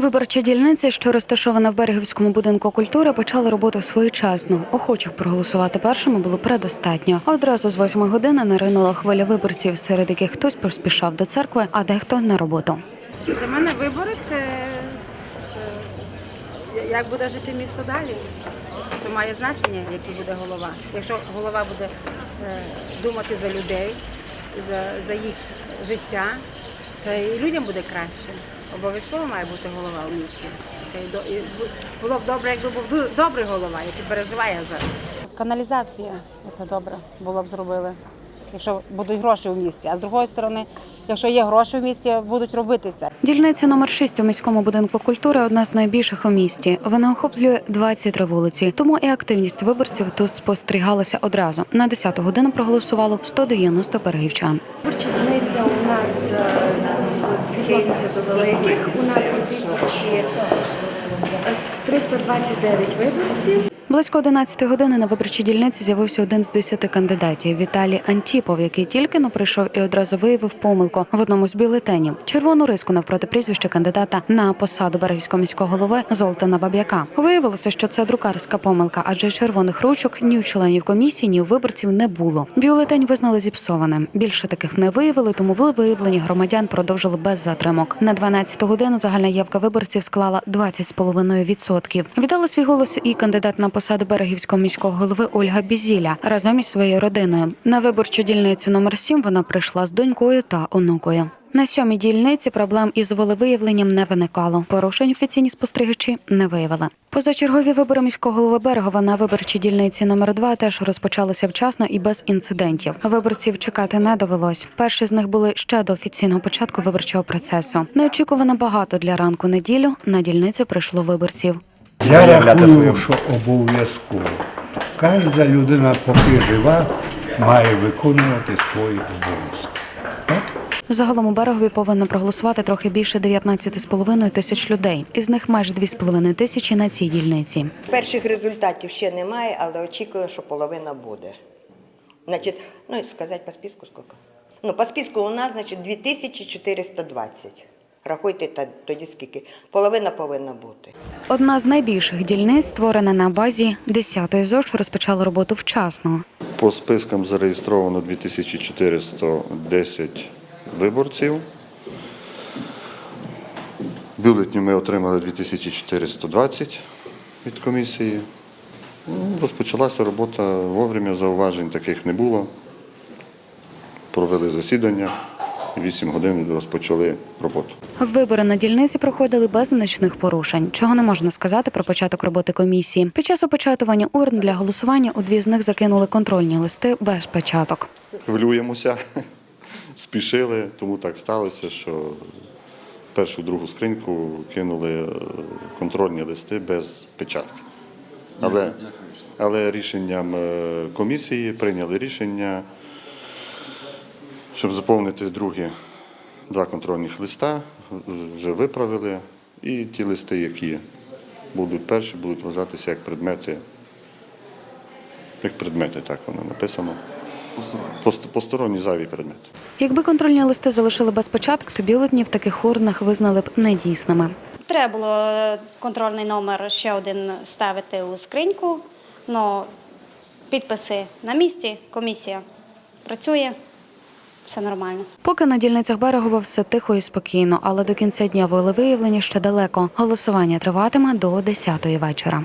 Виборча дільниця, що розташована в Берегівському будинку культури, почала роботу своєчасно. Охочих проголосувати першими було предостатньо. Одразу з восьми години наринула хвиля виборців, серед яких хтось поспішав до церкви, а дехто на роботу. Для мене вибори це е, як буде жити місто далі. То має значення, який буде голова. Якщо голова буде е, думати за людей, за, за їх життя, то і людям буде краще. Обов'язково має бути голова у місті. І було б добре, якби був добрий голова, який переживає за каналізація. Це добре було б зробили. Якщо будуть гроші в місті. А з другої сторони, якщо є гроші в місті, будуть робитися. Дільниця номер 6 у міському будинку культури одна з найбільших у місті. Вона охоплює 23 вулиці. Тому і активність виборців тут спостерігалася одразу. На 10 годину проголосувало 190 перегівчан. Виборча дільниця у нас е, відноситься до великих. У нас 2329 виборців. Близько 11 години на виборчій дільниці з'явився один з 10 кандидатів Віталій Антіпов, який тільки но прийшов і одразу виявив помилку в одному з бюлетенів. Червону риску навпроти прізвища кандидата на посаду Берегівського міського голови Золтана Баб'яка. Виявилося, що це друкарська помилка, адже червоних ручок ні у членів комісії, ні у виборців не було. Бюлетень визнали зіпсованим. Більше таких не виявили, тому виявлення громадян продовжили без затримок. На 12 годину загальна явка виборців склала 20,5%. Віддала свій голос і кандидат на посаду берегівського міського голови Ольга Бізіля разом із своєю родиною. На виборчу дільницю номер 7 вона прийшла з донькою та онукою. На сьомій дільниці проблем із волевиявленням не виникало. Порушень офіційні спостерігачі не виявили. Позачергові вибори міського голови Берегова на виборчій дільниці номер 2 теж розпочалися вчасно і без інцидентів. Виборців чекати не довелось. Перші з них були ще до офіційного початку виборчого процесу. Неочікувано багато для ранку неділю на дільницю прийшло виборців. Я Виявляти рахую, свою- що обов'язково. Кожна людина, поки жива, має виконувати свої обов'язки. Загалом у берегові повинно проголосувати трохи більше 19,5 тисяч людей. Із них майже 2,5 тисячі на цій дільниці. Перших результатів ще немає, але очікую, що половина буде. Значить, ну і сказати по списку скільки? Ну, по списку у нас, значить, 2420. Рахуйте та- тоді скільки. Половина повинна бути. Одна з найбільших дільниць, створена на базі 10-ї ЗОЖ, розпочала роботу вчасно. По спискам зареєстровано 2410 виборців. Бюлетні ми отримали 2420 від комісії. Ну, Розпочалася робота вовремя, зауважень таких не було. Провели засідання, 8 годин розпочали роботу. Вибори на дільниці проходили без значних порушень, чого не можна сказати про початок роботи комісії. Під час опечатування урн для голосування у дві з них закинули контрольні листи без печаток. Хвилюємося, спішили, тому так сталося, що першу другу скриньку кинули е, контрольні листи без печатки. Але, але рішенням е, комісії прийняли рішення, щоб заповнити другі два контрольних листа, вже виправили. І ті листи, які будуть перші, будуть вважатися як предмети. Як предмети, так воно написано. Пост- Посторонні зайві предмети. Якби контрольні листи залишили без початок, то бюлетні в таких урнах визнали б недійсними. Треба було е, контрольний номер ще один ставити у скриньку, але підписи на місці, комісія працює, все нормально. Поки на дільницях берегова все тихо і спокійно, але до кінця дня волевиявлення ще далеко. Голосування триватиме до 10-ї вечора.